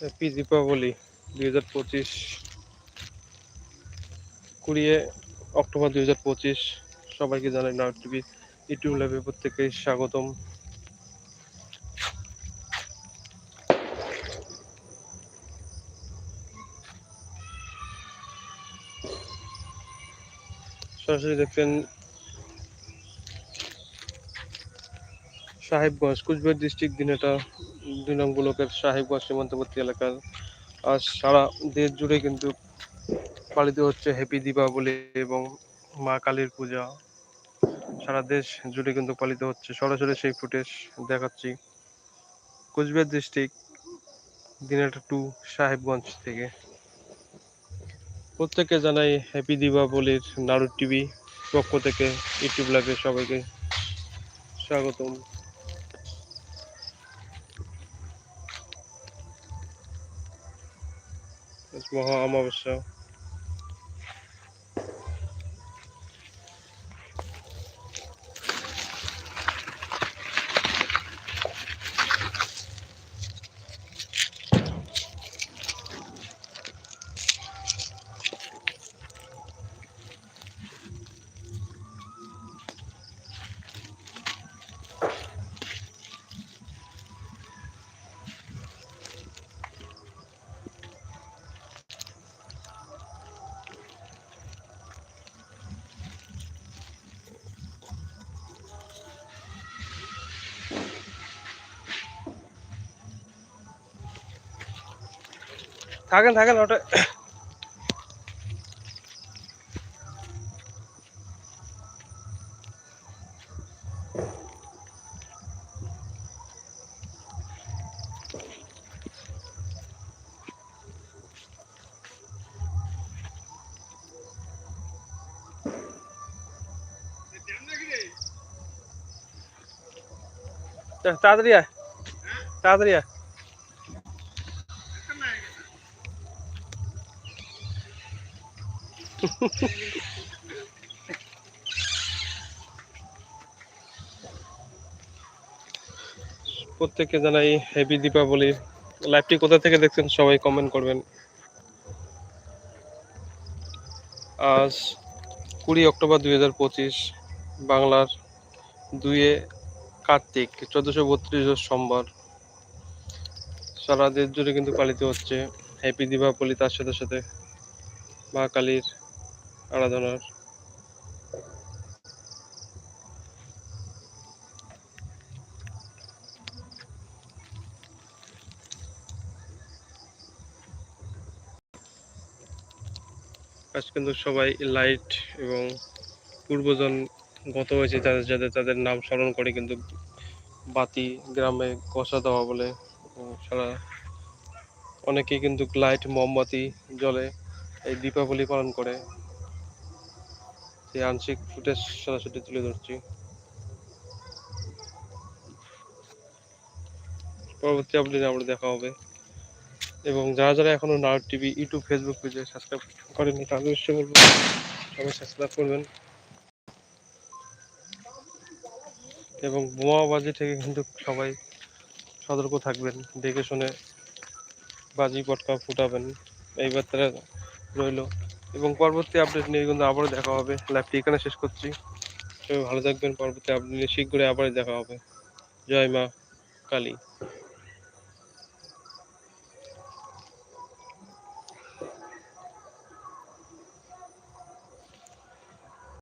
Happy Deepavali দুই হাজার পঁচিশ কুড়িয়ে অক্টোবর দুই হাজার পঁচিশ, সবাইকে জানাই নাট টিভি ইউটিউব লাইভে প্রত্যেককে স্বাগতম। সরাসরি দেখছেন সাহেবগঞ্জ, কুচবিহার ডিস্ট্রিক্ট দিনেটা দুই নং ব্লকের সাহেবগঞ্জ সীমান্তবর্তী এলাকার। আজ সারা দেশ জুড়ে কিন্তু পালিত হচ্ছে হ্যাপি দীপাবলি এবং মা কালীর পূজা। সারা দেশ জুড়ে কিন্তু পালিত হচ্ছে। সরাসরি সেই ফুটেজ দেখাচ্ছি। কুচবিহার ডিস্ট্রিক্ট দিনেটা টু সাহেবগঞ্জ থেকে। প্রত্যেককে জানাই হ্যাপি দীপাবলির নাড়ু টিভি পক্ষ থেকে ইউটিউব লাইভে সবাইকে স্বাগতম। আজ মহা অমাবস্যা থাকেন থাকেন ওটা তাড়াতাড়ি আয় তাড়াতাড়ি আয় প্রত্যেককে জানাই হ্যাপি দীপাবলি লাইভটি কোথা থেকে দেখছেন সবাই কমেন্ট করবেন। আজ কুড়ি অক্টোবর দুই হাজার পঁচিশ, বাংলার দুইয়ে কার্তিক, চোদ্দোশো বত্রিশ সোমবার। সারা দেশ জুড়ে কিন্তু পালিত হচ্ছে হ্যাপি দীপাবলি তার সাথে সাথে মা কালীর আরাধনার। আজ কিন্তু সবাই লাইট এবং পূর্বজন গত হয়েছে তাদের যাদের তাদের নাম স্মরণ করে কিন্তু বাতি গ্রামে কষা দেওয়া বলে সারা অনেকেই কিন্তু লাইট, মোমবাতি জ্বলে এই দীপাবলি পালন করে। সেই আংশিক ফুটেজ সরাসরি তুলে ধরছি। পরবর্তী আপডেট আবার দেখা হবে। এবং যারা যারা এখনও নার্ড টিভি ইউটিউব ফেসবুক পেজে সাবস্ক্রাইব করেনি তাদের উৎসে বলব সবাই সাবস্ক্রাইব করবেন। এবং বোমাবাজি থেকে কিন্তু সবাই সতর্ক থাকবেন, দেখে শুনে বাজি পটকা ফুটাবেন। এই বার্তাটা রইল। এবং পরবর্তী আপডেট নিয়ে কিন্তু আবারও দেখা হবে। লাইভটি এখানে শেষ করছি। সবাই ভালো থাকবেন। পরবর্তী আপডেট নিয়ে শীঘ্রই আবারও দেখা হবে। জয় মা কালী।